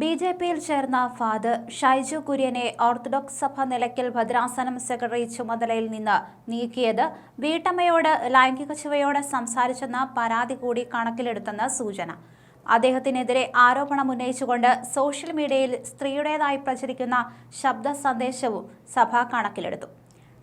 B J പിയിൽ ചേർന്ന father Shaiju കുര്യനെ orthodox സഭ നിലയ്ക്കൽ ഭദ്രാസനം സെക്രട്ടറി ചുമതലയിൽ നിന്ന് നീക്കിയത്. വീട്ടമ്മയോട് ലൈംഗിക ചുവയോടെ സംസാരിച്ചെന്ന പരാതി കൂടി കണക്കിലെടുത്തെന്ന് സൂചന. അദ്ദേഹത്തിനെതിരെ ആരോപണം ഉന്നയിച്ചുകൊണ്ട് സോഷ്യൽ മീഡിയയിൽ സ്ത്രീയുടേതായി പ്രചരിക്കുന്ന ശബ്ദ സന്ദേശവും സഭ കണക്കിലെടുത്തു.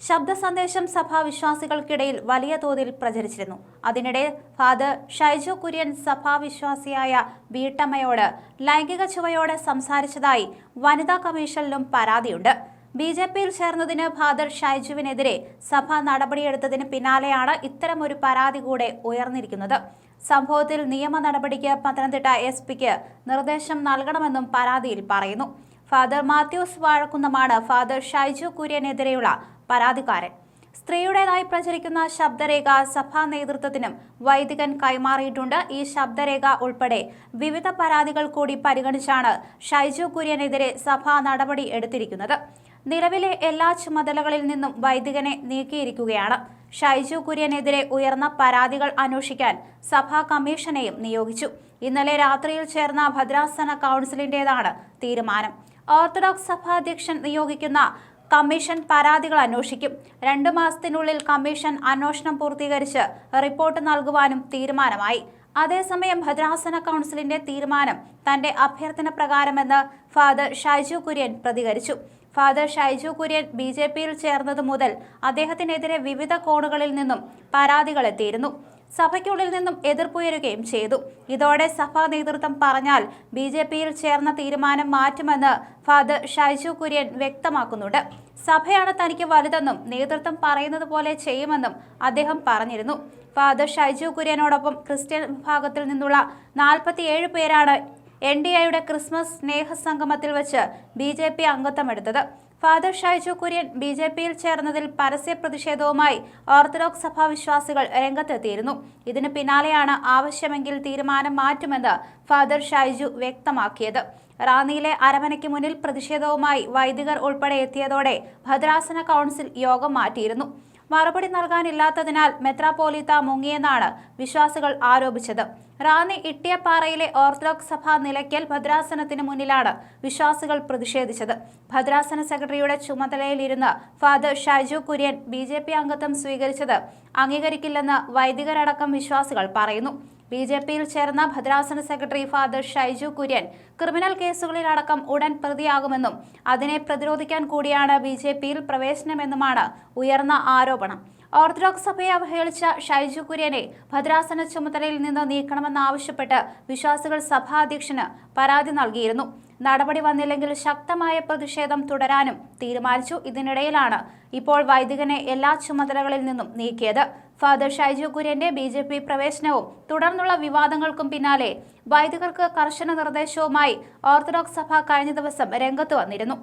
ശബ്ദ സന്ദേശം സഭാ വിശ്വാസികൾക്കിടയിൽ വലിയ തോതിൽ പ്രചരിച്ചിരുന്നു. അതിനിടെ ഫാദർ ഷൈജു കുര്യൻ സഭാവിശ്വാസിയായ വീട്ടമ്മയോട് ലൈംഗിക ചുവയോടെ സംസാരിച്ചതായി വനിതാ കമ്മീഷനിലും പരാതിയുണ്ട്. ബി ജെ പിയിൽ ചേർന്നതിന് ഫാദർ ഷൈജുവിനെതിരെ സഭ നടപടിയെടുത്തതിന് പിന്നാലെയാണ് ഇത്തരമൊരു പരാതി കൂടെ ഉയർന്നിരിക്കുന്നത്. സംഭവത്തിൽ നിയമ നടപടിക്ക് പത്തനംതിട്ട എസ് പിക്ക് നിർദ്ദേശം നൽകണമെന്നും പരാതിയിൽ പറയുന്നു. ഫാദർ മാത്യൂസ് വാഴക്കുന്നമാണ് ഫാദർ ഷൈജു കുര്യനെതിരെയുള്ള പരാതിക്കാരൻ. സ്ത്രീയുടേതായി പ്രചരിക്കുന്ന ശബ്ദരേഖ സഭാ നേതൃത്വത്തിനും വൈദികൻ കൈമാറിയിട്ടുണ്ട്. ഈ ശബ്ദരേഖ ഉൾപ്പെടെ വിവിധ പരാതികൾ കൂടി പരിഗണിച്ചാണ് ഷൈജു കുര്യനെതിരെ സഭ നടപടി എടുത്തിരിക്കുന്നത്. നിലവിലെ എല്ലാ ചുമതലകളിൽ നിന്നും വൈദികനെ നീക്കിയിരിക്കുകയാണ്. ഷൈജു കുര്യനെതിരെ ഉയർന്ന പരാതികൾ അന്വേഷിക്കാൻ സഭാ കമ്മീഷനെയും നിയോഗിച്ചു. ഇന്നലെ രാത്രിയിൽ ചേർന്ന ഭദ്രാസന കൗൺസിലിന്റേതാണ് തീരുമാനം. ഓർത്തഡോക്സ് സഭാധ്യക്ഷൻ നിയോഗിക്കുന്ന കമ്മീഷൻ പരാതികൾ അന്വേഷിക്കും. രണ്ടു മാസത്തിനുള്ളിൽ കമ്മീഷൻ അന്വേഷണം പൂർത്തീകരിച്ച് റിപ്പോർട്ട് നൽകുവാനും തീരുമാനമായി. അതേസമയം ഭദ്രാസന കൗൺസിലിന്റെ തീരുമാനം തന്റെ അഭ്യർത്ഥന പ്രകാരമെന്ന് ഫാദർ ഷൈജു കുര്യൻ പ്രതികരിച്ചു. Father Shaiju Kurian B J പിയിൽ ചേർന്നതു മുതൽ അദ്ദേഹത്തിനെതിരെ വിവിധ കോണുകളിൽ നിന്നും പരാതികൾ എത്തിയിരുന്നു. സഭയ്ക്കുള്ളിൽ നിന്നും എതിർപ്പുയരുകയും ചെയ്തു. ഇതോടെ സഭാ നേതൃത്വം പറഞ്ഞാൽ ബി ജെ പിയിൽ ചേർന്ന തീരുമാനം മാറ്റുമെന്ന് ഫാദർ ഷൈജു കുര്യൻ വ്യക്തമാക്കുന്നുണ്ട്. സഭയാണ് തനിക്ക് വലുതെന്നും നേതൃത്വം പറയുന്നത് പോലെ ചെയ്യുമെന്നും അദ്ദേഹം പറഞ്ഞിരുന്നു. ഫാദർ ഷൈജു കുര്യനോടൊപ്പം ക്രിസ്ത്യൻ വിഭാഗത്തിൽ നിന്നുള്ള നാൽപ്പത്തിയേഴ് പേരാണ് എൻ ഡി എയുടെ ക്രിസ്മസ് സ്നേഹസംഗമത്തിൽ വെച്ച് B J P അംഗത്വമെടുത്തത്. Father Shaiju Kurian B J പിയിൽ ചേർന്നതിൽ പരസ്യ പ്രതിഷേധവുമായി ഓർത്തഡോക്സ് സഭാ വിശ്വാസികൾ രംഗത്തെത്തിയിരുന്നു. ഇതിന് പിന്നാലെയാണ് ആവശ്യമെങ്കിൽ തീരുമാനം മാറ്റുമെന്ന് ഫാദർ ഷൈജു വ്യക്തമാക്കിയത്. റാന്നിയിലെ അരമനയ്ക്ക് മുന്നിൽ പ്രതിഷേധവുമായി വൈദികർ ഉൾപ്പെടെ എത്തിയതോടെ ഭദ്രാസന കൗൺസിൽ യോഗം മാറ്റിയിരുന്നു. മറുപടി നൽകാനില്ലാത്തതിനാൽ മെത്രാപ്പോലീത്ത മുങ്ങിയെന്നാണ് വിശ്വാസികൾ ആരോപിച്ചത്. റാന്നി ഇട്ടിയപ്പാറയിലെ ഓർത്തഡോക്സ് സഭ നിലയ്ക്കൽ ഭദ്രാസനത്തിന് മുന്നിലാണ് വിശ്വാസികൾ പ്രതിഷേധിച്ചത്. ഭദ്രാസന സെക്രട്ടറിയുടെ ചുമതലയിലിരുന്ന് ഫാദർ ഷാജു കുര്യൻ ബി അംഗത്വം സ്വീകരിച്ചത് അംഗീകരിക്കില്ലെന്ന് വൈദികരടക്കം വിശ്വാസികൾ പറയുന്നു. ബി ജെ പിയിൽ ചേർന്ന ഭദ്രാസന secretary father Shaiju Kurian criminal കേസുകളിലടക്കം ഉടൻ പ്രതിയാകുമെന്നും അതിനെ പ്രതിരോധിക്കാൻ കൂടിയാണ് ബി ജെ പിയിൽ പ്രവേശനമെന്നുമാണ് ഉയർന്ന ആരോപണം. ഓർത്തഡോക്സ് സഭയെ അവഹേളിച്ച ഷൈജു കുര്യനെ ഭദ്രാസന ചുമതലയിൽ നിന്ന് നീക്കണമെന്നാവശ്യപ്പെട്ട് വിശ്വാസികൾ സഭാധ്യക്ഷന് പരാതി നൽകിയിരുന്നു. നടപടി വന്നില്ലെങ്കിൽ ശക്തമായ പ്രതിഷേധം തുടരാനും തീരുമാനിച്ചു. ഇതിനിടയിലാണ് ഇപ്പോൾ വൈദികനെ എല്ലാ ചുമതലകളിൽ നിന്നും നീക്കിയത്. ഫാദർ ഷൈജു കുര്യന്റെ ബി ജെ പി പ്രവേശനവും തുടർന്നുള്ള വിവാദങ്ങൾക്കും പിന്നാലെ വൈദികർക്ക് കർശന നിർദ്ദേശവുമായി ഓർത്തഡോക്സ് സഭ കഴിഞ്ഞ ദിവസം രംഗത്ത് വന്നിരുന്നു.